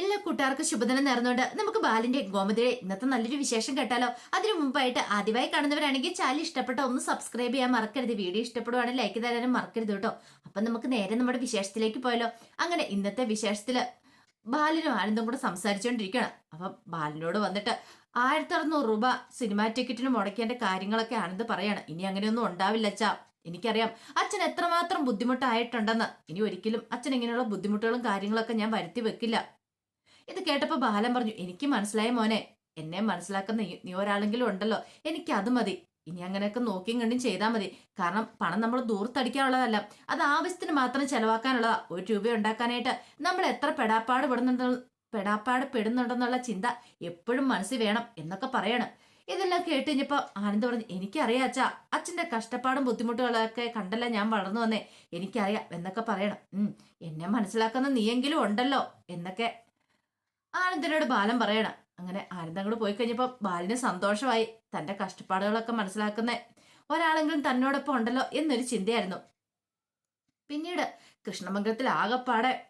എല്ലാ കൂട്ടുകാർക്കും ശുഭദിനം നേർന്നുകൊണ്ട് നമുക്ക് ബാലിന്റെ ഗോമതിയുടെ ഇന്നത്തെ നല്ലൊരു വിശേഷം കേട്ടാലോ? അതിനു മുമ്പായിട്ട് ആദ്യമായി കാണുന്നവരാണെങ്കിൽ ചാനൽ ഇഷ്ടപ്പെട്ട ഒന്ന് സബ്സ്ക്രൈബ് ചെയ്യാൻ മറക്കരുത്. വീഡിയോ ഇഷ്ടപ്പെടുവാണെങ്കിൽ ലൈക്ക് തരാനും മറക്കരുത് കേട്ടോ. അപ്പൊ നമുക്ക് നേരെ നമ്മുടെ വിശേഷത്തിലേക്ക് പോയാലോ? അങ്ങനെ ഇന്നത്തെ വിശേഷത്തിൽ ബാലിനും ആനന്ദും കൂടെ സംസാരിച്ചുകൊണ്ടിരിക്കുകയാണ്. അപ്പൊ ബാലിനോട് വന്നിട്ട് ആയിരത്തി അറുന്നൂറ് രൂപ സിനിമാ ടിക്കറ്റിന് മുടക്കേണ്ട കാര്യങ്ങളൊക്കെ ആനന്ദ് പറയാണ്. ഇനി അങ്ങനെയൊന്നും ഉണ്ടാവില്ല അച്ഛാ. എനിക്കറിയാം. അച്ഛൻ എത്രമാത്രം ബുദ്ധിമുട്ടായിട്ടുണ്ടെന്ന്. ഇനി ഒരിക്കലും അച്ഛൻ ഇങ്ങനെയുള്ള ബുദ്ധിമുട്ടുകളും കാര്യങ്ങളൊക്കെ ഞാൻ വരുത്തി വെക്കില്ല. ഇത് കേട്ടപ്പോൾ ബാലൻ പറഞ്ഞു എനിക്ക് മനസ്സിലായ മോനെ. എന്നെ മനസ്സിലാക്കുന്ന നീ- ഒരാളെങ്കിലും ഉണ്ടല്ലോ. എനിക്ക് അത് മതി. ഇനി അങ്ങനെയൊക്കെ നോക്കിയും കണ്ടും ചെയ്താൽ മതി. കാരണം പണം നമ്മൾ ദൂർത്തടിക്കാനുള്ളതല്ല. അത് ആവശ്യത്തിന് മാത്രം ചെലവാക്കാനുള്ളതാ ഒരു രൂപ ഉണ്ടാക്കാനായിട്ട് നമ്മൾ എത്ര പെടാപ്പാട് പെടുന്നുണ്ട് പെടാപ്പാട് പെടുന്നുണ്ടെന്നുള്ള ചിന്ത എപ്പോഴും മനസ്സിൽ വേണം എന്നൊക്കെ പറയണം. ഇതെല്ലാം കേട്ട് കഴിഞ്ഞപ്പോ ആനന്ദ് പറഞ്ഞു എനിക്കറിയാം അച്ഛാ. അച്ഛന്റെ കഷ്ടപ്പാടും ബുദ്ധിമുട്ടുകളൊക്കെ കണ്ടല്ല ഞാൻ വളർന്നു വന്നേ. എനിക്കറിയാം എന്നൊക്കെ പറയണം. എന്നെ മനസ്സിലാക്കുന്ന നീയെങ്കിലും ഉണ്ടല്ലോ എന്നൊക്കെ ആനന്ദനോട് ബാലൻ പറയണം. അങ്ങനെ ആനന്ദം അങ്ങോട്ട് പോയി കഴിഞ്ഞപ്പോൾ ബാലിന് സന്തോഷമായി. തന്റെ കഷ്ടപ്പാടുകളൊക്കെ മനസ്സിലാക്കുന്ന. ഒരാളെങ്കിലും തന്നോടൊപ്പം ഉണ്ടല്ലോ എന്നൊരു ചിന്തയായിരുന്നു. പിന്നീട് കൃഷ്ണമംഗലത്തിൽ ആകെപ്പാടെ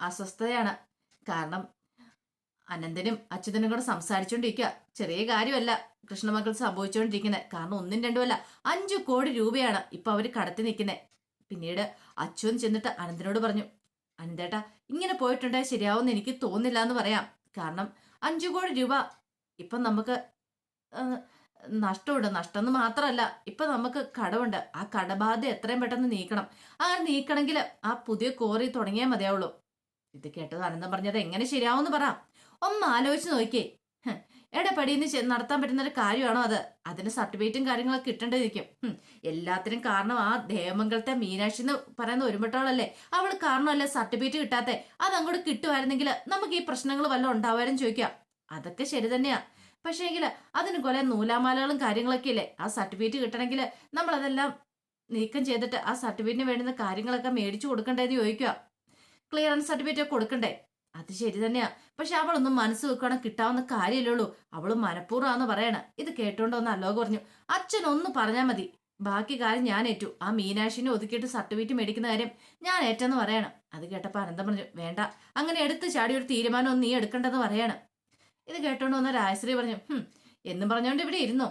അസ്വസ്ഥതയാണ്. കാരണം അനന്തനും അച്യുതനും കൂടെ സംസാരിച്ചുകൊണ്ടിരിക്കുക ചെറിയ കാര്യമല്ല. കൃഷ്ണമംഗൽ സംഭവിച്ചുകൊണ്ടിരിക്കുന്നത് കാരണം ഒന്നും രണ്ടുമല്ല അഞ്ചു കോടി രൂപയാണ് ഇപ്പൊ അവർ കടത്തി നിൽക്കുന്നത് പിന്നീട് അച്യുതൻ ചെന്നിട്ട് അനന്തനോട് പറഞ്ഞു അനന്തേട്ടാ ഇങ്ങനെ പോയിട്ടുണ്ടെങ്കിൽ ശരിയാവുമെന്ന് എനിക്ക് തോന്നില്ല എന്ന് പറയാം. കാരണം അഞ്ചു കോടി രൂപ ഇപ്പം നമുക്ക് നഷ്ടമുണ്ട്. നഷ്ടം എന്ന് മാത്രമല്ല ഇപ്പം നമുക്ക് കടമുണ്ട് ആ കടബാധ എത്രയും പെട്ടെന്ന് നീക്കണം. അങ്ങനെ നീക്കണമെങ്കിൽ ആ പുതിയ കോറി തുടങ്ങിയാൽ മതിയാവുള്ളൂ. ഇത് കേട്ടത് അനന്തം പറഞ്ഞത് എങ്ങനെ ശരിയാവുമെന്ന് പറ. ഒന്ന് ആലോചിച്ച് നോക്കിയേ. ഹ്, എടപ്പടിന്ന് ചെ- നടത്താൻ പറ്റുന്ന ഒരു കാര്യമാണോ അത്? അതിന് സർട്ടിഫിക്കറ്റും കാര്യങ്ങളൊക്കെ കിട്ടേണ്ടിരിക്കും ഹും, എല്ലാത്തിനും കാരണം ആ ദേവമംഗലത്തെ മീനാക്ഷി എന്ന് പറയുന്ന ഒരുമിട്ടാളല്ലേ? അവൾ കാരണമല്ലേ സർട്ടിഫിക്കറ്റ് കിട്ടാത്തെ? അത് അങ്ങോട്ട് കിട്ടുമായിരുന്നെങ്കിൽ നമുക്ക് ഈ പ്രശ്നങ്ങൾ വല്ലതും ഉണ്ടാവാനും ചോദിക്കാം. അതൊക്കെ ശരി തന്നെയാ. പക്ഷേ എങ്കിൽ അതിന് കുറെ നൂലാമാലകളും കാര്യങ്ങളൊക്കെ ഇല്ലേ? ആ സർട്ടിഫിക്കറ്റ് കിട്ടണമെങ്കിൽ നമ്മൾ അതെല്ലാം നീക്കം ചെയ്തിട്ട് ആ സർട്ടിഫിക്കറ്റിന് വേണ്ടുന്ന കാര്യങ്ങളൊക്കെ മേടിച്ചു കൊടുക്കണ്ടേന്ന് ചോദിക്കുക ക്ലിയറൻസ് സർട്ടിഫിക്കറ്റ് ഒക്കെ കൊടുക്കണ്ടേ? അത് ശരി തന്നെയാ. പക്ഷെ അവളൊന്നും മനസ്സ് വെക്കണം കിട്ടാവുന്ന കാര്യമില്ലുള്ളൂ അവൾ മനഃപൂർവമാണെന്ന് പറയണ. ഇത് കേട്ടോണ്ടോന്ന് അല്ലോ പറഞ്ഞു അച്ഛൻ ഒന്ന് പറഞ്ഞാൽ മതി. ബാക്കി കാര്യം ഞാൻ ഏറ്റു. ആ മീനാക്ഷിനെ ഒതുക്കിയിട്ട് സർട്ടിഫിക്കറ്റ് മേടിക്കുന്ന കാര്യം ഞാൻ ഏറ്റെന്ന് പറയണം. അത് കേട്ടപ്പോ അനന്തം പറഞ്ഞു വേണ്ട. അങ്ങനെ എടുത്ത് ചാടി ഒരു തീരുമാനം നീ എടുക്കണ്ടെന്ന് പറയണം. ഇത് കേട്ടോണ്ട് വന്ന രാജശ്രീ പറഞ്ഞു ഹും. എന്നും പറഞ്ഞോണ്ട് ഇവിടെ ഇരുന്നോ?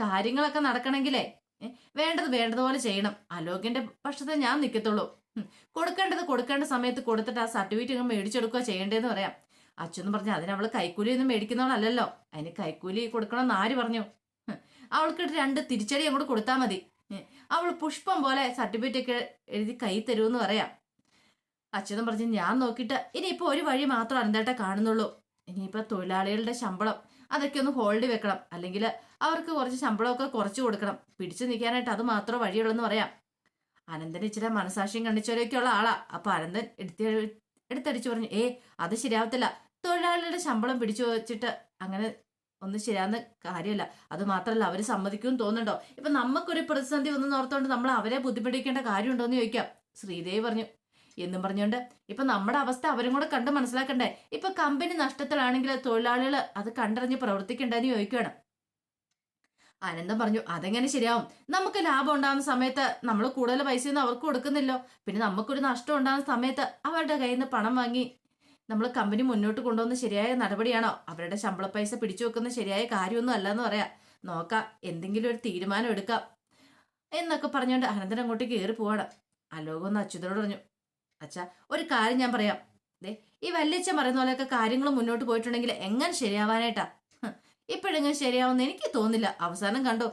കാര്യങ്ങളൊക്കെ നടക്കണമെങ്കിലേ വേണ്ടത് വേണ്ടതുപോലെ ചെയ്യണം. അലോകിന്റെ പക്ഷത്തെ ഞാൻ നിൽക്കത്തുള്ളൂ കൊടുക്കേണ്ടത് കൊടുക്കേണ്ട സമയത്ത് കൊടുത്തിട്ട് ആ സർട്ടിഫിക്കറ്റ് അങ്ങ് മേടിച്ചെടുക്കുക ചെയ്യേണ്ടതെന്ന് പറയാം. അച്ഛനും പറഞ്ഞു അതിന് അവൾ കൈക്കൂലി ഒന്നും മേടിക്കുന്നവളല്ലല്ലോ. അതിന് കൈക്കൂലി കൊടുക്കണമെന്ന് ആര് പറഞ്ഞു? അവൾക്ക് രണ്ട് തിരിച്ചടി അങ്ങോട്ട് കൊടുത്താൽ മതി. അവൾ പുഷ്പം പോലെ സർട്ടിഫിക്കറ്റ് ഒക്കെ എഴുതി കൈ തരുമെന്ന് പറയാം. അച്ഛനും പറഞ്ഞു ഞാൻ നോക്കിയിട്ട് ഇനിയിപ്പോൾ ഒരു വഴി മാത്രം അനന്തേട്ടെ കാണുന്നുള്ളൂ. ഇനിയിപ്പോൾ തൊഴിലാളികളുടെ ശമ്പളം അതൊക്കെ ഒന്ന് ഹോൾഡ് വെക്കണം. അല്ലെങ്കിൽ അവർക്ക് കുറച്ച് ശമ്പളമൊക്കെ കുറച്ച് കൊടുക്കണം. പിടിച്ചു നിൽക്കാനായിട്ട് അത് മാത്രമേ വഴിയുള്ളൂ എന്ന് പറയാം. അനന്തൻ ഇച്ചിരി മനസാക്ഷിയും കണ്ണിച്ചോരൊക്കെയുള്ള ആളാ. അപ്പൊ അനന്തൻ എടുത്ത് എടുത്തടിച്ചു പറഞ്ഞു ഏ അത് ശരിയാവത്തില്ല. തൊഴിലാളികളുടെ ശമ്പളം പിടിച്ചു വെച്ചിട്ട് അങ്ങനെ ഒന്നും ശരിയാവുന്ന കാര്യമല്ല. അത് മാത്രമല്ല അവർ സമ്മതിക്കും തോന്നുന്നുണ്ടോ? ഇപ്പൊ നമുക്കൊരു പ്രതിസന്ധി ഒന്നും ഓർത്തോണ്ട് നമ്മൾ അവരെ ബുദ്ധിമുട്ടിക്കേണ്ട കാര്യമുണ്ടോ എന്ന് ചോദിക്കാം. ശ്രീദേവി പറഞ്ഞു എന്നും പറഞ്ഞുകൊണ്ട് ഇപ്പൊ നമ്മുടെ അവസ്ഥ അവരും കൂടെ കണ്ട് മനസ്സിലാക്കണ്ടേ? ഇപ്പൊ കമ്പനി നഷ്ടത്തിലാണെങ്കിൽ തൊഴിലാളികൾ അത് കണ്ടറിഞ്ഞ് പ്രവർത്തിക്കണ്ടെന്ന് ചോദിക്കുകയാണ് ആനന്ദം പറഞ്ഞു അതെങ്ങനെ ശരിയാവും? നമുക്ക് ലാഭം ഉണ്ടാകുന്ന സമയത്ത് നമ്മൾ കൂടുതൽ പൈസയൊന്നും അവർക്ക് കൊടുക്കുന്നില്ലോ. പിന്നെ നമുക്കൊരു നഷ്ടം ഉണ്ടാകുന്ന സമയത്ത് അവരുടെ കയ്യിൽ നിന്ന് പണം വാങ്ങി നമ്മൾ കമ്പനി മുന്നോട്ട് കൊണ്ടുവന്ന ശരിയായ നടപടിയാണോ? അവരുടെ ശമ്പള പൈസ പിടിച്ചു വെക്കുന്ന ശരിയായ കാര്യമൊന്നും അല്ലെന്ന് പറയാം. നോക്കാം എന്തെങ്കിലും ഒരു തീരുമാനം എടുക്കാം. എന്നൊക്കെ പറഞ്ഞുകൊണ്ട് അനന്തൻ അങ്ങോട്ട് കയറി പോവാണ്. അലോകൊന്ന് അച്യുതനോട് പറഞ്ഞു അച്ഛാ ഒരു കാര്യം ഞാൻ പറയാം. ദേ ഈ വല്യച്ഛൻ പറയുന്ന പോലെയൊക്കെ കാര്യങ്ങൾ മുന്നോട്ട് പോയിട്ടുണ്ടെങ്കിൽ എങ്ങനെ ശരിയാവാനായിട്ടാ? ഹ്, ഇപ്പോഴെങ്ങനെ ശരിയാവുമെന്ന് എനിക്ക് തോന്നില്ല. അവസാനം കണ്ടോ.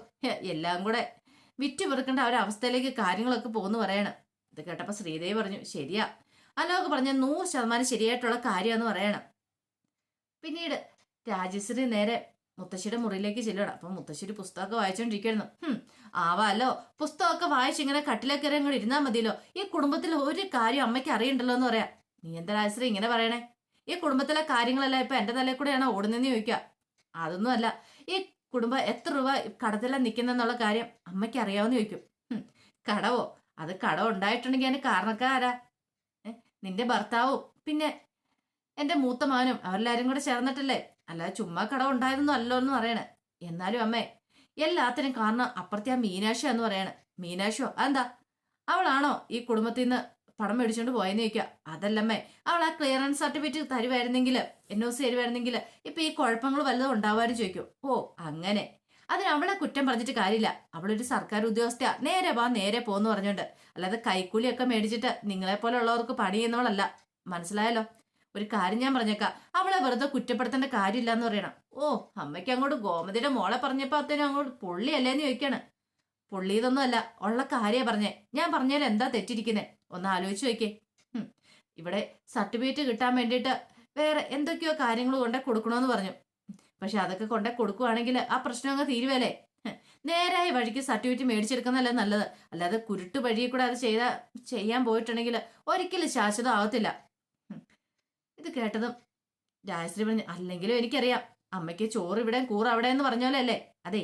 എല്ലാം കൂടെ വിറ്റ് പെറുക്കേണ്ട അവസ്ഥയിലേക്ക് കാര്യങ്ങളൊക്കെ പോകുന്നു പറയണം. ഇത് കേട്ടപ്പോൾ ശ്രീദേവി പറഞ്ഞു ശരിയാ. അലോക് പറഞ്ഞ നൂറ് ശതമാനം ശരിയായിട്ടുള്ള കാര്യമെന്ന് പറയണം. പിന്നീട് രാജശ്രീ നേരെ മുത്തശ്ശിയുടെ മുറിയിലേക്ക് ചെല്ലണം അപ്പൊ മുത്തശ്ശിയുടെ പുസ്തകമൊക്കെ വായിച്ചോണ്ടിരിക്കുന്നു ഹും ആവാലോ. പുസ്തകമൊക്കെ വായിച്ച് ഇങ്ങനെ കട്ടിലേക്ക് കയറി അങ്ങോട്ട് ഇരുന്നാൽ മതിയല്ലോ. ഈ കുടുംബത്തിൽ ഒരു കാര്യം അമ്മയ്ക്ക് അറിയണ്ടല്ലോ എന്ന് പറയാം. നീ എന്താ രാജശ്രീ ഇങ്ങനെ പറയണേ? ഈ കുടുംബത്തിലെ കാര്യങ്ങളെല്ലാം ഇപ്പൊ എന്റെ തലയിൽ കൂടെയാണോ ഓടുന്നതെന്ന് ചോദിക്കുക അതൊന്നും അല്ല ഈ കുടുംബം എത്ര രൂപ കടത്തിലാണ് നിൽക്കുന്നെന്നുള്ള കാര്യം അമ്മയ്ക്ക് അറിയാവുന്ന ചോദിക്കും കടവോ? അത് കടം ഉണ്ടായിട്ടുണ്ടെങ്കിൽ അതിന് കാരണക്കാരാ? നിന്റെ ഭർത്താവും പിന്നെ എന്റെ മൂത്ത മാനും അവരെല്ലാരും കൂടെ ചേർന്നിട്ടല്ലേ? അല്ലാതെ ചുമ്മാ കടം ഉണ്ടായതൊന്നും അല്ലോ എന്ന് പറയണേ. എന്നാലും അമ്മേ എല്ലാത്തിനും കാരണം അപ്പുറത്തെ ആ മീനാക്ഷി എന്ന് പറയണേ. മീനാക്ഷിയോ അതെന്താ? അവളാണോ ഈ കുടുംബത്തിൽ നിന്ന് പണം മേടിച്ചോണ്ട് പോയെന്ന് ചോദിക്കുക അതല്ലമ്മേ അവൾ ആ ക്ലിയറൻസ് സർട്ടിഫിക്കറ്റ് തരുമായിരുന്നെങ്കിൽ എൻ ഒ സി തരുമായിരുന്നെങ്കിൽ ഇപ്പൊ ഈ കുഴപ്പങ്ങൾ വല്ലതും ഉണ്ടാവാനും ചോദിക്കും. ഓ അങ്ങനെ. അതിന് അവളെ കുറ്റം പറഞ്ഞിട്ട് കാര്യമില്ല. അവളൊരു സർക്കാർ ഉദ്യോഗസ്ഥയാ. നേരെ വാ നേരെ പോന്ന് പറഞ്ഞോണ്ട്. അല്ലാതെ കൈക്കൂലിയൊക്കെ മേടിച്ചിട്ട് നിങ്ങളെ പോലെയുള്ളവർക്ക് പണി ചെയ്യുന്നവളല്ല. മനസ്സിലായല്ലോ? ഒരു കാര്യം ഞാൻ പറഞ്ഞേക്കാം. അവളെ വെറുതെ കുറ്റപ്പെടുത്തേണ്ട കാര്യമില്ല എന്ന് പറയണം. ഓ അമ്മയ്ക്ക് അങ്ങോട്ട് ഗോമതിയുടെ മോളെ പറഞ്ഞപ്പോ അത്തേനും അങ്ങോട്ട് പൊള്ളിയല്ലേന്ന് ചോദിക്കാണ്. പൊള്ളിയതൊന്നും അല്ല ഉള്ള കാര്യ പറഞ്ഞേ. ഞാൻ പറഞ്ഞാൽ എന്താ തെറ്റിരിക്കുന്നേ? ഒന്ന് ആലോചിച്ച് നോക്കേ ഇവിടെ സർട്ടിഫിക്കറ്റ് കിട്ടാൻ വേണ്ടിയിട്ട് വേറെ എന്തൊക്കെയോ കാര്യങ്ങൾ കൊണ്ടേ കൊടുക്കണമെന്ന് പറഞ്ഞു. പക്ഷെ അതൊക്കെ കൊണ്ടേ കൊടുക്കുവാണെങ്കിൽ ആ പ്രശ്നം അങ്ങ് തീരുവല്ലേ നേരായ വഴിക്ക് സർട്ടിഫിക്കറ്റ് മേടിച്ചെടുക്കുന്നതല്ലേ നല്ലത്. അല്ലാതെ കുരുട്ട് വഴിയിൽ കൂടെ അത് ചെയ്ത ചെയ്യാൻ പോയിട്ടുണ്ടെങ്കിൽ ഒരിക്കലും ശാശ്വതം ആവത്തില്ല. ഇത് കേട്ടതും രാജശ്രീ പറഞ്ഞു അല്ലെങ്കിലും എനിക്കറിയാം. അമ്മയ്ക്ക് ചോറ് ഇവിടെ കൂറ് അവിടെ എന്ന് പറഞ്ഞോലല്ലേ അതെ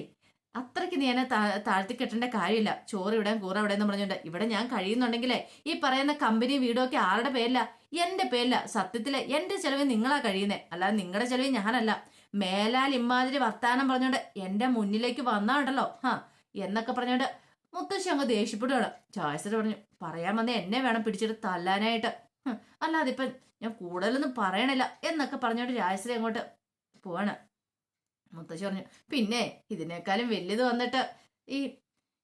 അത്രയ്ക്ക് നീ എന്നെ താഴ്ത്തി കെട്ടേണ്ട കാര്യമില്ല. ചോറ് ഇവിടെ കൂറ ഇവിടെ എന്ന് പറഞ്ഞോണ്ട് ഇവിടെ ഞാൻ കഴിയുന്നുണ്ടെങ്കിലേ ഈ പറയുന്ന കമ്പനി വീടൊക്കെ ആരുടെ പേരില്ല എന്റെ പേരില്ല സത്യത്തിൽ എന്റെ ചെലവ് നിങ്ങളാ കഴിയുന്നേ. അല്ലാതെ നിങ്ങളുടെ ചെലവ് ഞാനല്ല. മേലാൽ ഇമ്മാതിരി വർത്താനം പറഞ്ഞോണ്ട് എന്റെ മുന്നിലേക്ക് വന്നാണ്ടല്ലോ ഹാ എന്നൊക്കെ പറഞ്ഞോണ്ട് മുത്തശ്ശി അങ്ങ് ദേഷ്യപ്പെടുകയാണ് ചോയ്സർ പറഞ്ഞു പറയാൻ വന്ന എന്നെ വേണം പിടിച്ചിട്ട് തല്ലാനായിട്ട്. അല്ലാതിപ്പം അല്ലാതെ ഞാൻ കൂടുതലൊന്നും പറയണില്ല എന്നൊക്കെ പറഞ്ഞോണ്ട് രാജശ്രീ അങ്ങോട്ട് പോവാണ്. മുത്തശ്ശി പറഞ്ഞു പിന്നെ ഇതിനേക്കാളും വലുത് വന്നിട്ട് ഈ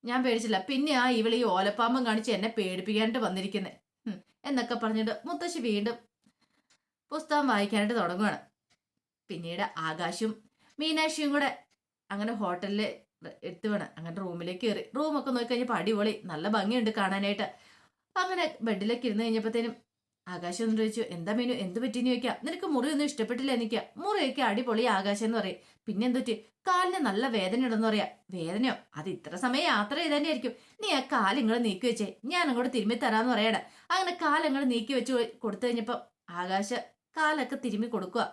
ഞാൻ പേടിച്ചില്ല. പിന്നെ ആ ഇവൾ ഈ ഓലപ്പാമ്പം കാണിച്ച് എന്നെ പേടിപ്പിക്കാനായിട്ട് വന്നിരിക്കുന്നത് എന്നൊക്കെ പറഞ്ഞിട്ട് മുത്തശ്ശി വീണ്ടും പുസ്തകം വായിക്കാനായിട്ട് തുടങ്ങുകയാണ് പിന്നീട് ആകാശും മീനാക്ഷിയും കൂടെ അങ്ങനെ ഹോട്ടലിൽ എടുത്തു വേണം അങ്ങനെ റൂമിലേക്ക് കയറി. റൂമൊക്കെ നോക്കി കഴിഞ്ഞപ്പോൾ അടിപൊളി. നല്ല ഭംഗിയുണ്ട് കാണാനായിട്ട്. അങ്ങനെ ബെഡിലേക്ക് ഇരുന്ന് കഴിഞ്ഞപ്പോഴത്തേനും ആകാശം എന്ന് ചോദിച്ചു എന്താ മീനു എന്ത് പറ്റിയെന്ന് ചോദിക്കാം നിനക്ക് മുറിയൊന്നും ഇഷ്ടപ്പെട്ടില്ല എനിക്ക് മുറിയൊക്കെ അടിപൊളി ആകാശം എന്ന് പറയും. പിന്നെ എന്തുറ്റി കാലിന് നല്ല വേദന ഉണ്ടെന്ന് പറയാ. വേദനയോ? അത് ഇത്ര സമയം യാത്ര ചെയ്തന്നെ ആയിരിക്കും. നീ ആ കാലിങ്ങൾ നീക്കി വെച്ചേ. ഞാൻ അങ്ങോട്ട് തിരുമ്മി തരാന്ന് പറയണ അങ്ങനെ കാലങ്ങൾ നീക്കി വെച്ച് കൊടുത്തു കഴിഞ്ഞപ്പോ ആകാശ കാലൊക്കെ തിരുമ്മി കൊടുക്കുക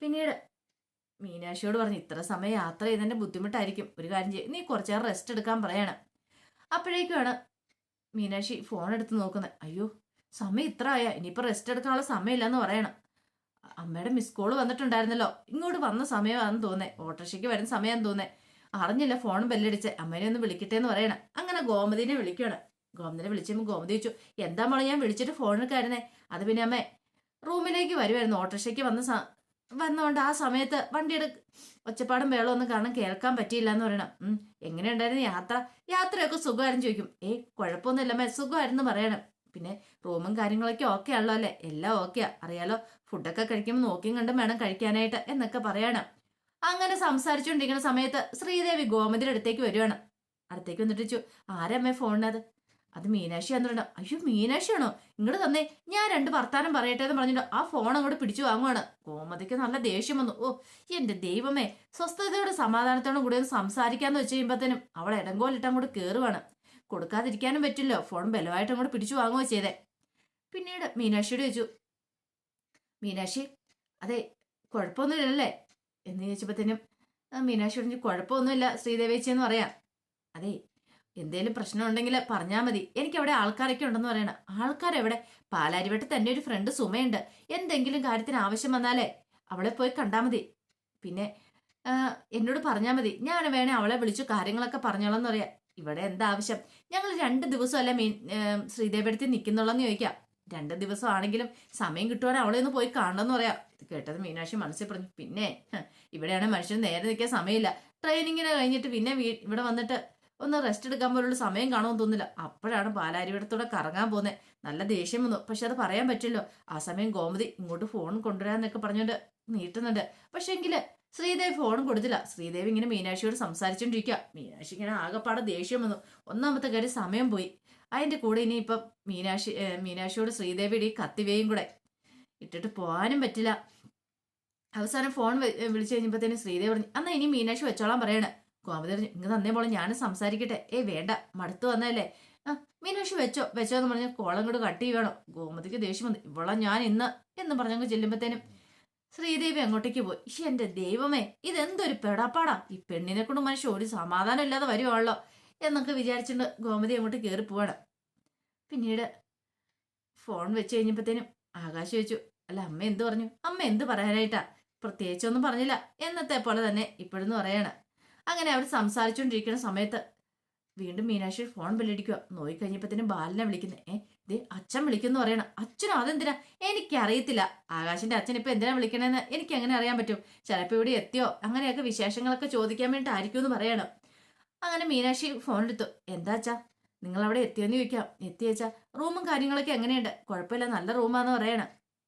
പിന്നീട് മീനാക്ഷിയോട് പറഞ്ഞു ഇത്ര സമയം യാത്ര ചെയ്തതിന്റെ ബുദ്ധിമുട്ടായിരിക്കും. ഒരു കാര്യം ചെയ്യും. നീ കുറച്ചേറെ റെസ്റ്റ് എടുക്കാൻ പറയണം. അപ്പോഴേക്കുമാണ് മീനാക്ഷി ഫോൺ എടുത്ത് നോക്കുന്നത്. അയ്യോ സമയം ഇത്ര ആയ ഇനിയിപ്പോൾ റെസ്റ്റ് എടുക്കാനുള്ള സമയമില്ലെന്ന് പറയണം. അമ്മയുടെ മിസ് കോൾ വന്നിട്ടുണ്ടായിരുന്നല്ലോ. ഇങ്ങോട്ട് വന്ന സമയമാണെന്ന് തോന്നേ. ഓട്ടോറിക്ഷയ്ക്ക് വരുന്ന സമയമാണെന്ന് തോന്നേ. അറിഞ്ഞില്ല ഫോൺ ബെല്ലടിച്ച്. അമ്മേനെ ഒന്ന് വിളിക്കട്ടെ എന്ന് പറയണം. അങ്ങനെ ഗോമതിനെ വിളിക്കുകയാണ്. ഗോമതിനെ വിളിച്ചപ്പോൾ ഗോമതി ചോദിച്ചു എന്താ മോളെ ഞാൻ വിളിച്ചിട്ട് ഫോൺ എടുക്കായിരുന്നേ? അത് പിന്നെ അമ്മേ റൂമിലേക്ക് വരുമായിരുന്നു ഓട്ടോറിക്ഷയ്ക്ക് വന്ന വന്നോണ്ട് ആ സമയത്ത് വണ്ടിയുടെ ഒച്ചപ്പാടും വേളമൊന്നും കാരണം കേൾക്കാൻ പറ്റിയില്ല എന്ന് പറയണം എങ്ങനെയുണ്ടായിരുന്നു യാത്ര? യാത്രയൊക്കെ സുഖമായിരുന്നു ചോദിക്കും. ഏയ് കുഴപ്പമൊന്നുമില്ല അമ്മേ സുഖമായിരുന്നു പറയണം. പിന്നെ റൂമും കാര്യങ്ങളൊക്കെ ഓക്കെ ആണല്ലോ അല്ലേ? എല്ലാം ഓക്കെയാ അറിയാലോ? ഫുഡൊക്കെ കഴിക്കുമ്പോൾ നോക്കിയും കണ്ടും വേണം കഴിക്കാനായിട്ട് എന്നൊക്കെ പറയണം. അങ്ങനെ സംസാരിച്ചുകൊണ്ടിരിക്കുന്ന സമയത്ത് ശ്രീദേവി ഗോമതിയുടെ അടുത്തേക്ക് വരുവാണ്. അടുത്തേക്ക് വന്നിട്ട് ചോദിച്ചു ആരമ്മേ ഫോണിനത് അത് മീനാക്ഷി എന്നിട്ട് അയ്യോ മീനാക്ഷിയാണോ? ഇങ്ങോട്ട് തന്നേ. ഞാൻ രണ്ട് വർത്താനം പറയട്ടെ എന്ന് പറഞ്ഞിട്ട് ആ ഫോൺ അങ്ങോട്ട് പിടിച്ചു വാങ്ങുവാണ്. ഗോമതിക്ക് നല്ല ദേഷ്യം വന്നു. ഓ എന്റെ ദൈവമേ. സ്വസ്ഥതയോടെ സമാധാനത്തോടും കൂടി ഒന്ന് സംസാരിക്കാന്ന് വെച്ച് കഴിയുമ്പോഴത്തേനും അവൾ ഇടങ്കോലിട്ട് അങ്ങോട്ട് കയറുവാണ് കൊടുക്കാതിരിക്കാനും പറ്റില്ല. ഫോൺ ബലമായിട്ട് അങ്ങോട്ട് പിടിച്ചു വാങ്ങുകയോ ചെയ്തേ. പിന്നീട് മീനാക്ഷിയോട് ചോദിച്ചു മീനാക്ഷി അതെ കുഴപ്പമൊന്നുമില്ലല്ലേ എന്ന് ചോദിച്ചപ്പോഴത്തേനും മീനാക്ഷി പറഞ്ഞു കുഴപ്പമൊന്നുമില്ല ശ്രീദേവേച്ചി എന്ന് പറയാം. അതെ എന്തേലും പ്രശ്നം ഉണ്ടെങ്കിൽ പറഞ്ഞാൽ മതി. എനിക്ക് അവിടെ ആൾക്കാരൊക്കെ ഉണ്ടെന്ന് പറയണം. ആൾക്കാരെവിടെ? പാലാരിവട്ടത്ത് തന്നെ ഒരു ഫ്രണ്ട് സുമയുണ്ട്. എന്തെങ്കിലും കാര്യത്തിന് ആവശ്യം വന്നാലേ അവളെ പോയി കണ്ടാൽ മതി. പിന്നെ എന്നോട് പറഞ്ഞാൽ മതി. ഞാൻ വേണേ അവളെ വിളിച്ചു കാര്യങ്ങളൊക്കെ പറഞ്ഞോളാം എന്ന് പറയാം. ഇവിടെ എന്താ ആവശ്യം? ഞങ്ങൾ രണ്ട് ദിവസമല്ല മീൻ ശ്രീദേവിയടുത്ത് നിൽക്കുന്നുള്ളെന്ന് ചോദിക്കാം. രണ്ട് ദിവസം ആണെങ്കിലും സമയം കിട്ടുവാണെങ്കിൽ അവളെ ഒന്ന് പോയി കാണണമെന്ന് പറയാം. ഇത് കേട്ടത് മീനാക്ഷി മനസ്സിൽ പറഞ്ഞു പിന്നെ ഇവിടെയാണ് മനുഷ്യന് നേരെ നിൽക്കാൻ സമയമില്ല. ട്രെയിനിങ്ങിന് കഴിഞ്ഞിട്ട് പിന്നെ ഇവിടെ വന്നിട്ട് ഒന്ന് റെസ്റ്റ് എടുക്കാൻ പോലുള്ള സമയം കാണുമെന്ന് തോന്നില്ല അപ്പോഴാണ് പാലാരിവിടത്തൂടെ കറങ്ങാൻ പോകുന്നത് നല്ല ദേഷ്യം വന്നു. പക്ഷെ അത് പറയാൻ പറ്റില്ലോ ആ സമയം ഗോമതി ഇങ്ങോട്ട് ഫോൺ കൊണ്ടുവരാന്നൊക്കെ പറഞ്ഞുകൊണ്ട് നീട്ടുന്നുണ്ട്. പക്ഷെ എങ്കിൽ ശ്രീദേവി ഫോണും കൊടുത്തില്ല. ശ്രീദേവി ഇങ്ങനെ മീനാക്ഷിയോട് സംസാരിച്ചോണ്ടിരിക്കുക മീനാക്ഷി ഇങ്ങനെ ആകെപ്പാടെ ദേഷ്യം വന്നു. ഒന്നാമത്തെ കാര്യം സമയം പോയി. അതിന്റെ കൂടെ ഇനി ഇപ്പം മീനാക്ഷി മീനാക്ഷിയോട് ശ്രീദേവിയുടെ ഈ കത്തിവേയും കൂടെ. ഇട്ടിട്ട് പോകാനും പറ്റില്ല. അവസാനം ഫോൺ വിളിച്ചു കഴിഞ്ഞപ്പോഴത്തേനും ശ്രീദേവി പറഞ്ഞു അന്നാ ഇനി മീനാക്ഷി വെച്ചോളാൻ പറയാണ്. ഗോമതി പറഞ്ഞു ഇങ്ങ് തന്നേ പോലെ ഞാനും സംസാരിക്കട്ടെ. ഏ വേണ്ട മടുത്തു വന്നല്ലേ ആ മീനാക്ഷി വെച്ചോ വെച്ചോ എന്ന് പറഞ്ഞ കോളം കൂടെ കട്ട് ചെയ്യണം ഗോമതിക്ക് ദേഷ്യം വന്നു. ഇവളെ ഞാൻ ഇന്ന് എന്ന് പറഞ്ഞങ്ങ് ചെല്ലുമ്പോഴത്തേനും ശ്രീദേവി അങ്ങോട്ടേക്ക് പോയി. ഈ എന്റെ ദൈവമേ ഇതെന്തൊരു പെടാപ്പാടാ? ഈ പെണ്ണിനെ കൊണ്ട് മനുഷ്യ ഒരു സമാധാനം ഇല്ലാതെ വരുവാണല്ലോ എന്നൊക്കെ വിചാരിച്ചിട്ട് ഗോമതി അങ്ങോട്ട് കയറി പോവാണ്. പിന്നീട് ഫോൺ വെച്ച് കഴിഞ്ഞപ്പോഴത്തേനും ആകാശ് വെച്ചു അല്ല അമ്മ എന്ത് പറഞ്ഞു? അമ്മ എന്ത് പറയാനായിട്ടാ? പ്രത്യേകിച്ചൊന്നും പറഞ്ഞില്ല എന്നത്തെ പോലെ തന്നെ ഇപ്പോഴെന്ന് പറയാണ്. അങ്ങനെ അവർ സംസാരിച്ചുകൊണ്ടിരിക്കുന്ന സമയത്ത് വീണ്ടും മീനാക്ഷി ഫോൺ ബില്ലടിക്കുക നോയി കഴിഞ്ഞപ്പോഴത്തേനും ബാലിനെ വിളിക്കുന്നത് ഏ ദേ അച്ഛൻ വിളിക്കുന്നു പറയണം. അച്ഛനോ അതെന്തിനാ? എനിക്കറിയത്തില്ല. ആകാശിന്റെ അച്ഛൻ ഇപ്പൊ എന്തിനാ വിളിക്കണേന്ന് എനിക്ക് അങ്ങനെ അറിയാൻ പറ്റും. ചിലപ്പോ ഇവിടെ എത്തിയോ? അങ്ങനെയൊക്കെ വിശേഷങ്ങളൊക്കെ ചോദിക്കാൻ വേണ്ടിയിട്ടായിരിക്കും എന്ന് പറയണം. അങ്ങനെ മീനാക്ഷി ഫോൺ എടുത്തു എന്താ അച്ഛാ? നിങ്ങൾ അവിടെ എത്തിയെന്ന് ചോദിക്കാം. എത്തിയച്ചാ റൂമും കാര്യങ്ങളൊക്കെ എങ്ങനെയുണ്ട്? കുഴപ്പമില്ല. നല്ല റൂമാന്ന് പറയണം.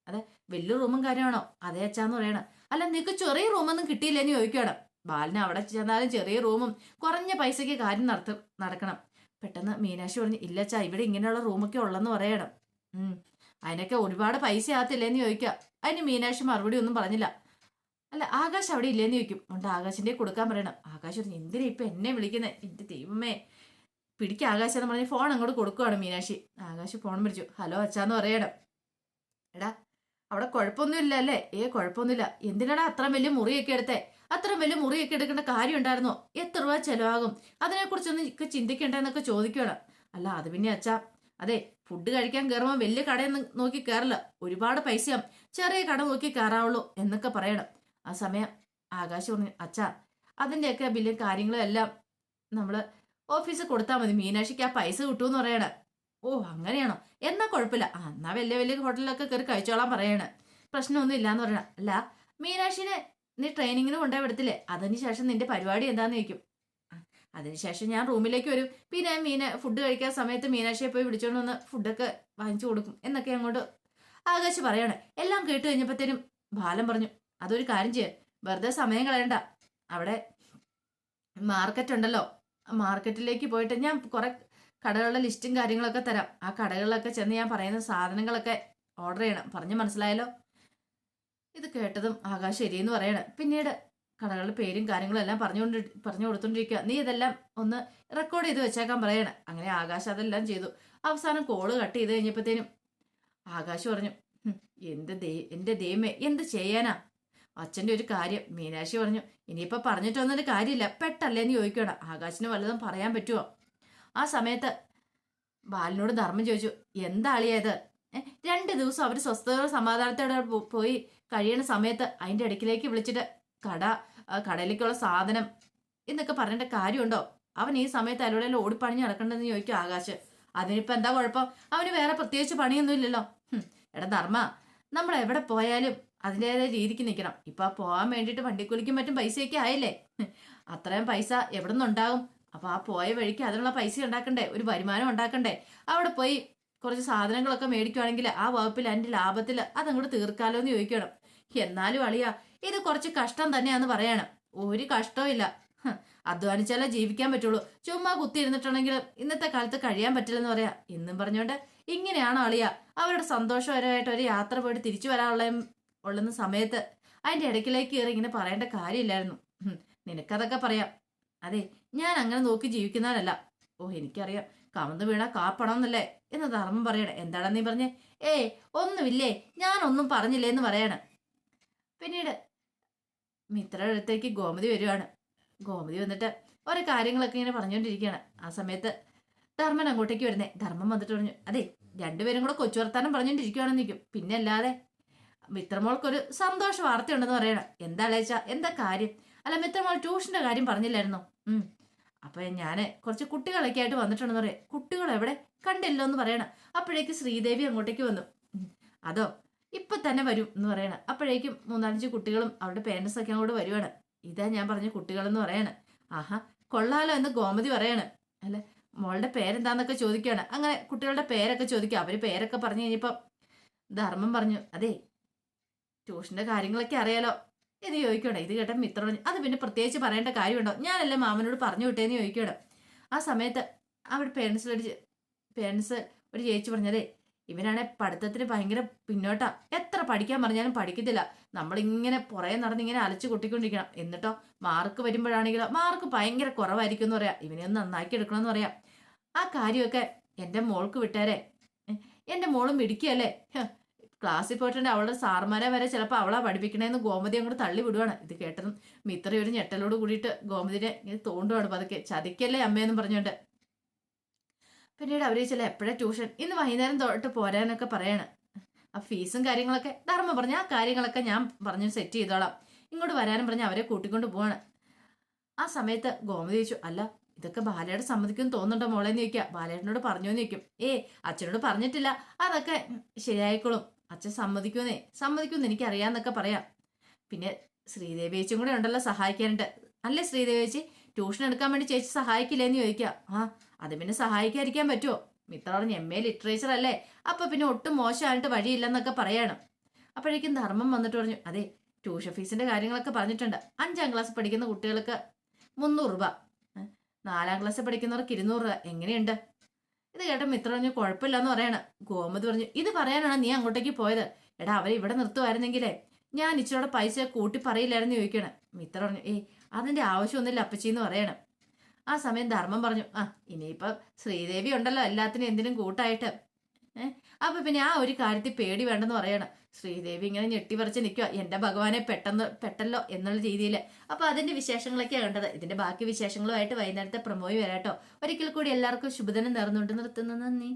അതെ വലിയ റൂമും കാര്യമാണോ? അതെ അച്ഛാന്ന് പറയണം. അല്ല നിനക്ക് ചെറിയ റൂമൊന്നും കിട്ടിയില്ലെന്ന് ചോദിക്കണം. ബാലിന് അവിടെ ചെന്നാലും ചെറിയ റൂമും കുറഞ്ഞ പൈസയ്ക്ക് കാര്യം നടത്ത നടക്കണം. പെട്ടെന്ന് മീനാക്ഷി പറഞ്ഞു ഇല്ലച്ചാ ഇവിടെ ഇങ്ങനെയുള്ള റൂമൊക്കെ ഉള്ളെന്ന് പറയണം. അതിനൊക്കെ ഒരുപാട് പൈസ ആകത്തില്ലേന്ന് ചോദിക്കുക അതിന് മീനാക്ഷി മറുപടി ഒന്നും പറഞ്ഞില്ല. അല്ല ആകാശ് അവിടെ ഇല്ലേന്ന് ചോദിക്കും. ഉണ്ട് ആകാശിന്റെ കൊടുക്കാൻ പറയണം. ആകാശ് പറഞ്ഞു എന്തിനാ ഇപ്പൊ എന്നെ വിളിക്കുന്നത് എന്റെ ദൈവമേ. പിടിക്കുക ആകാശ എന്ന് പറഞ്ഞ് ഫോൺ അങ്ങോട്ട് കൊടുക്കുവാണ് മീനാക്ഷി. ആകാശ് ഫോൺ വിളിച്ചു ഹലോ അച്ഛാന്ന് പറയണം. എടാ അവിടെ കുഴപ്പമൊന്നുമില്ല അല്ലേ ഏ കുഴപ്പമൊന്നുമില്ല. എന്തിനാടാ അത്ര വലിയ മുറിയൊക്കെ എടുത്തേ? അത്ര വലിയ മുറിയൊക്കെ എടുക്കേണ്ട കാര്യം ഉണ്ടായിരുന്നോ എത്ര രൂപ ചെലവാകും? അതിനെക്കുറിച്ചൊന്നും ചിന്തിക്കണ്ടെന്നൊക്കെ ചോദിക്കുകയാണ് അല്ല അത് പിന്നെ അച്ഛാ അതെ ഫുഡ് കഴിക്കാൻ കയറുമ്പോൾ വലിയ കടയൊന്നും നോക്കി കയറില്ല ഒരുപാട് പൈസയാവും ചെറിയ കട നോക്കി കയറാവുള്ളൂ എന്നൊക്കെ പറയണം. ആ സമയം ആകാശ് പറഞ്ഞു അച്ഛാ അതിന്റെയൊക്കെ ബില്ലും കാര്യങ്ങളും എല്ലാം നമ്മൾ ഓഫീസിൽ കൊടുത്താൽ മതി. മീനാക്ഷിക്ക് ആ പൈസ കിട്ടുമെന്ന് പറയണേ. ഓ അങ്ങനെയാണോ? എന്നാ കുഴപ്പമില്ല. എന്നാ വലിയ വലിയ ഹോട്ടലിലൊക്കെ കയറി കഴിച്ചോളാൻ പറയണേ. പ്രശ്നമൊന്നും ഇല്ലാന്ന് പറയണ. അല്ല മീനാക്ഷിനെ നീ ട്രെയിനിങ്ങിന് കൊണ്ടുപോയി വിടത്തില്ലേ? അതിന് ശേഷം നിന്റെ പരിപാടി എന്താന്ന് ചോദിക്കും. അതിനുശേഷം ഞാൻ റൂമിലേക്ക് വരും. പിന്നെ മീന ഫുഡ് കഴിക്കാൻ സമയത്ത് മീനാക്ഷിയെ പോയി വിളിച്ചോണ്ട് വന്ന് ഫുഡൊക്കെ വാങ്ങിച്ചു കൊടുക്കും എന്നൊക്കെ അങ്ങോട്ട് ആകാശ് പറയണേ. എല്ലാം കേട്ട് കഴിഞ്ഞപ്പോഴത്തേനും ബാലം പറഞ്ഞു അതൊരു കാര്യം ചെയ്യ. വെറുതെ സമയം കളയണ്ട. അവിടെ മാർക്കറ്റ് ഉണ്ടല്ലോ. മാർക്കറ്റിലേക്ക് പോയിട്ട് ഞാൻ കുറെ കടകളുടെ ലിസ്റ്റും കാര്യങ്ങളൊക്കെ തരാം. ആ കടകളിലൊക്കെ ചെന്ന് ഞാൻ പറയുന്ന സാധനങ്ങളൊക്കെ ഓർഡർ ചെയ്യണം. പറഞ്ഞു മനസ്സിലായല്ലോ? ഇത് കേട്ടതും ആകാശ് ശരിയെന്ന് പറയാണ്. പിന്നീട് കടകളുടെ പേരും കാര്യങ്ങളും എല്ലാം പറഞ്ഞുകൊണ്ട് പറഞ്ഞു കൊടുത്തോണ്ടിരിക്കുക നീ ഇതെല്ലാം ഒന്ന് റെക്കോർഡ് ചെയ്ത് വെച്ചേക്കാൻ പറയണം. അങ്ങനെ ആകാശ് അതെല്ലാം ചെയ്തു. അവസാനം കോൾ കട്ട് ചെയ്ത് കഴിഞ്ഞപ്പോഴത്തേനും ആകാശ് പറഞ്ഞു "ഹും, എന്ത് ദേ എന്റെ ദൈവമേ എന്ത് ചെയ്യാനാ? അച്ഛന്റെ ഒരു കാര്യം മീനാക്ഷി പറഞ്ഞു ഇനിയിപ്പോ പറഞ്ഞിട്ടൊന്നൊരു കാര്യമില്ല. പെട്ടല്ലേന്ന് ചോദിക്കണം ആകാശിന് വല്ലതും പറയാൻ പറ്റുമോ ആ സമയത്ത് ബാലിനോട് ധർമ്മം ചോദിച്ചു എന്താ അളിയത് ഏ, രണ്ട് ദിവസം അവർ സ്വസ്ഥതയോടെ സമാധാനത്തോടെ പോയി കഴിയണ സമയത്ത് അതിന്റെ ഇടയ്ക്കിലേക്ക് വിളിച്ചിട്ട് കട കടയിലേക്കുള്ള സാധനം എന്നൊക്കെ പറഞ്ഞിട്ട് കാര്യമുണ്ടോ? അവൻ ഈ സമയത്ത് അതിലൂടെ ഓടിപ്പണിഞ്ഞ് നടക്കണ്ടെന്ന് ചോദിക്കും ആകാശ്. അതിനിപ്പോൾ എന്താ കുഴപ്പം? അവന് വേറെ പ്രത്യേകിച്ച് പണിയൊന്നും ഇല്ലല്ലോ. എടാ ധർമ്മ നമ്മൾ എവിടെ പോയാലും അതിന്റെതായ രീതിക്ക് നിൽക്കണം ഇപ്പോൾ പോകാൻ വേണ്ടിയിട്ട് വണ്ടിക്കൂലിക്കും മറ്റും പൈസയൊക്കെ ആയില്ലേ? അത്രയും പൈസ എവിടെ നിന്നുണ്ടാകും അപ്പോൾ ആ പോയ വഴിക്ക് അതിനുള്ള പൈസ ഉണ്ടാക്കണ്ടേ? ഒരു വരുമാനം ഉണ്ടാക്കണ്ടേ? അവിടെ പോയി കുറച്ച് സാധനങ്ങളൊക്കെ മേടിക്കുവാണെങ്കിൽ ആ വകുപ്പിൽ അതിന്റെ ലാഭത്തിൽ അതങ്ങോട്ട് തീർക്കാലോ എന്ന് ചോദിക്കണം. എന്നാലും അളിയ ഇത് കുറച്ച് കഷ്ടം തന്നെയാന്ന് പറയണം. ഒരു കഷ്ടവും ഇല്ല. അധ്വാനിച്ചാലേ ജീവിക്കാൻ പറ്റുള്ളൂ. ചുമ്മാ കുത്തി ഇരുന്നിട്ടുണ്ടെങ്കിൽ ഇന്നത്തെ കാലത്ത് കഴിയാൻ പറ്റില്ലെന്ന് പറയാ. എന്നും പറഞ്ഞോണ്ട് ഇങ്ങനെയാണോ അളിയ? അവരുടെ സന്തോഷപരമായിട്ട് ഒരു യാത്ര പോയിട്ട് തിരിച്ചു വരാനുള്ള ഉള്ളുന്ന സമയത്ത് അതിന്റെ ഇടയ്ക്കിലേക്ക് കയറി ഇങ്ങനെ പറയേണ്ട കാര്യമില്ലായിരുന്നു. നിനക്കതൊക്കെ പറയാം. അതെ ഞാൻ അങ്ങനെ നോക്കി ജീവിക്കുന്നവരല്ല ഓ എനിക്കറിയാം. കമന്ന് വീണ കാപ്പണമെന്നല്ലേ എന്ന ധർമ്മം പറയണേ. എന്താടാ നീ പറഞ്ഞേ? ഏയ് ഒന്നുമില്ലേ? ഞാനൊന്നും പറഞ്ഞില്ലേ എന്ന് പറയണം. പിന്നീട് മിത്രയുടെ അടുത്തേക്ക് ഗോമതി വരുവാണ്. ഗോമതി വന്നിട്ട് ഓരോ കാര്യങ്ങളൊക്കെ ഇങ്ങനെ പറഞ്ഞുകൊണ്ടിരിക്കുകയാണ്. ആ സമയത്ത് ധർമ്മൻ അങ്ങോട്ടേക്ക് വരുന്നേ. ധർമ്മം വന്നിട്ട് പറഞ്ഞു അതെ രണ്ടുപേരും കൂടെ കൊച്ചു വർത്താനം പറഞ്ഞുകൊണ്ടിരിക്കുകയാണെന്ന് നിൽക്കും പിന്നെ അല്ലാതെ മിത്രമോൾക്കൊരു സന്തോഷ വാർത്തയുണ്ടെന്ന് പറയണം. എന്താ അളേച്ച എന്താ കാര്യം? അല്ല മിത്രമോൾ ട്യൂഷന്റെ കാര്യം പറഞ്ഞില്ലായിരുന്നു? ഉം. അപ്പൊ ഞാൻ കുറച്ച് കുട്ടികളൊക്കെ ആയിട്ട് വന്നിട്ടുണ്ടെന്ന് പറയാം. കുട്ടികൾ എവിടെ? കണ്ടില്ലോ എന്ന് പറയണം. അപ്പോഴേക്ക് ശ്രീദേവി അങ്ങോട്ടേക്ക് വന്നു. അതോ ഇപ്പൊ തന്നെ വരും എന്ന് പറയണം. അപ്പോഴേക്കും മൂന്നാലഞ്ച് കുട്ടികളും അവരുടെ പേരൻസ് ഒക്കെ അങ്ങോട്ട് വരുവാണ്. ഇതാ ഞാൻ പറഞ്ഞ കുട്ടികളെന്ന് പറയാണ്. ആഹാ കൊള്ളാലോ എന്ന് ഗോമതി പറയാണ്. അല്ല? മോളുടെ പേരെന്താന്നൊക്കെ ചോദിക്കുകയാണ്. അങ്ങനെ കുട്ടികളുടെ പേരൊക്കെ ചോദിക്കുക അവർ പേരൊക്കെ പറഞ്ഞു കഴിഞ്ഞപ്പം ധർമ്മം പറഞ്ഞു അതെ ട്യൂഷന്റെ കാര്യങ്ങളൊക്കെ അറിയാലോ. എന്ന് ചോദിക്കണ്ട ഇത് കേട്ട മിത്ര അത് പിന്നെ പ്രത്യേകിച്ച് പറയേണ്ട കാര്യമുണ്ടോ? ഞാനല്ലേ മാമനോട് പറഞ്ഞു വിട്ടേന്ന് ചോദിക്കണം ആ സമയത്ത് അവിടെ പേരൻസിലൊരു പേരൻസ് ഒരു ചേച്ചി പറഞ്ഞതേ ഇവനാണെ പഠിത്തത്തിന് ഭയങ്കര പിന്നോട്ടാ. എത്ര പഠിക്കാൻ പറഞ്ഞാലും പഠിക്കത്തില്ല. നമ്മളിങ്ങനെ പുറകെ നടന്ന് ഇങ്ങനെ അലച്ചു കൊട്ടിക്കൊണ്ടിരിക്കണം. എന്നിട്ടോ മാർക്ക് വരുമ്പോഴാണെങ്കിലോ മാർക്ക് ഭയങ്കര കുറവായിരിക്കും എന്ന് പറയാം. ഇവനെ ഒന്ന് നന്നാക്കി എടുക്കണമെന്ന് പറയാം. ആ കാര്യമൊക്കെ എന്റെ മോൾക്ക് വിട്ടേരെ. എന്റെ മോളും മിടിക്കുകയല്ലേ ക്ലാസ്സിൽ പോയിട്ടുണ്ട്. അവളുടെ സാർമാരെ വരെ ചിലപ്പോൾ അവളാ പഠിപ്പിക്കണേന്ന് ഗോമതി അങ്ങോട്ട് തള്ളി വിടുവാണ്. ഇത് കേട്ടതും മിത്ര ഒരു ഞെട്ടലോട് കൂടിയിട്ട് ഗോമതിനെ തോണ്ടുവാണ് പതുക്കെ. ചതിക്കല്ലേ അമ്മയെന്നും പറഞ്ഞുകൊണ്ട് പിന്നീട് അവർ ചില എപ്പോഴാ ട്യൂഷൻ? ഇന്ന് വൈകുന്നേരം തൊട്ട് പോരാനൊക്കെ പറയാണ്. ആ ഫീസും കാര്യങ്ങളൊക്കെ ധർമ്മ പറഞ്ഞ ആ കാര്യങ്ങളൊക്കെ ഞാൻ പറഞ്ഞു സെറ്റ് ചെയ്തോളാം. ഇങ്ങോട്ട് വരാനും പറഞ്ഞ് അവരെ കൂട്ടിക്കൊണ്ട് പോവാണ്. ആ സമയത്ത് ഗോമതി ചോദിച്ചു അല്ല ഇതൊക്കെ ബാലയുടെ സമ്മതിക്കും തോന്നുന്നുണ്ടോ മോളെ? എന്ന് ചോദിക്കുക. ബാലേട്ടനോട് പറഞ്ഞു എന്ന് ചോദിക്കും. ഏ അച്ഛനോട് പറഞ്ഞിട്ടില്ല. അതൊക്കെ ശരിയായിക്കോളും. അച്ഛൻ സമ്മതിക്കുമെന്നേ സമ്മതിക്കുമെന്ന് എനിക്കറിയാന്നൊക്കെ പറയാം. പിന്നെ ശ്രീദേവി ചേച്ചിയും കൂടെ ഉണ്ടല്ലോ സഹായിക്കാനുണ്ട് അല്ലേ ശ്രീദേവി ചേച്ചി? ട്യൂഷൻ എടുക്കാൻ വേണ്ടി ചേച്ചി സഹായിക്കില്ലേന്ന് ചോദിക്കുക. ആ അത് പിന്നെ സഹായിക്കാതിരിക്കാൻ പറ്റുമോ മിത്ര പറഞ്ഞ് എം എ ലിറ്ററേച്ചർ അല്ലേ? അപ്പൊ പിന്നെ ഒട്ടും മോശമായിട്ട് വഴിയില്ലെന്നൊക്കെ പറയണം. അപ്പോഴേക്കും ധർമ്മം വന്നിട്ട് പറഞ്ഞു അതെ ട്യൂഷൻ ഫീസിന്റെ കാര്യങ്ങളൊക്കെ പറഞ്ഞിട്ടുണ്ട്. അഞ്ചാം ക്ലാസ് പഠിക്കുന്ന കുട്ടികൾക്ക് മുന്നൂറ് രൂപ. നാലാം ക്ലാസ് പഠിക്കുന്നവർക്ക് ഇരുന്നൂറ് രൂപ. എങ്ങനെയുണ്ട്? ഇത് കേട്ട മിത്ര പറഞ്ഞു കുഴപ്പമില്ലെന്ന് പറയണം. ഗോമതി പറഞ്ഞു ഇത് പറയാനാണ് നീ അങ്ങോട്ടേക്ക് പോയത്. എടാ അവരെ ഇവിടെ നിർത്തുമായിരുന്നെങ്കിലേ ഞാൻ ഇച്ചിരി പൈസ കൂട്ടി പറയില്ലായിരുന്നു ചോദിക്കണം. മിത്ര പറഞ്ഞു ഏയ് അതിന്റെ ആവശ്യമൊന്നുമില്ല അപ്പച്ചി എന്ന് പറയണം. ആ സമയം ധർമ്മം പറഞ്ഞു ആ ഇനിയിപ്പം ശ്രീദേവി ഉണ്ടല്ലോ എല്ലാത്തിനും എന്തിനും കൂട്ടായിട്ട്. ഏഹ് അപ്പൊ പിന്നെ ആ ഒരു കാര്യത്തിൽ പേടി വേണ്ടെന്ന് പറയണം. ശ്രീദേവി ഇങ്ങനെ ഞെട്ടിപറിച്ച് നിൽക്കുക എന്റെ ഭഗവാനെ പെട്ടെന്ന് പെട്ടല്ലോ എന്നുള്ള രീതിയിൽ അപ്പൊ അതിന്റെ വിശേഷങ്ങളൊക്കെ കണ്ടത്. ഇതിന്റെ ബാക്കി വിശേഷങ്ങളുമായിട്ട് വൈകുന്നേരത്തെ പ്രമോയി വരാട്ടോ. ഒരിക്കൽ കൂടി എല്ലാവർക്കും ശുഭദിനം നേർന്നുകൊണ്ട് നിർത്തുന്നു. നന്ദി.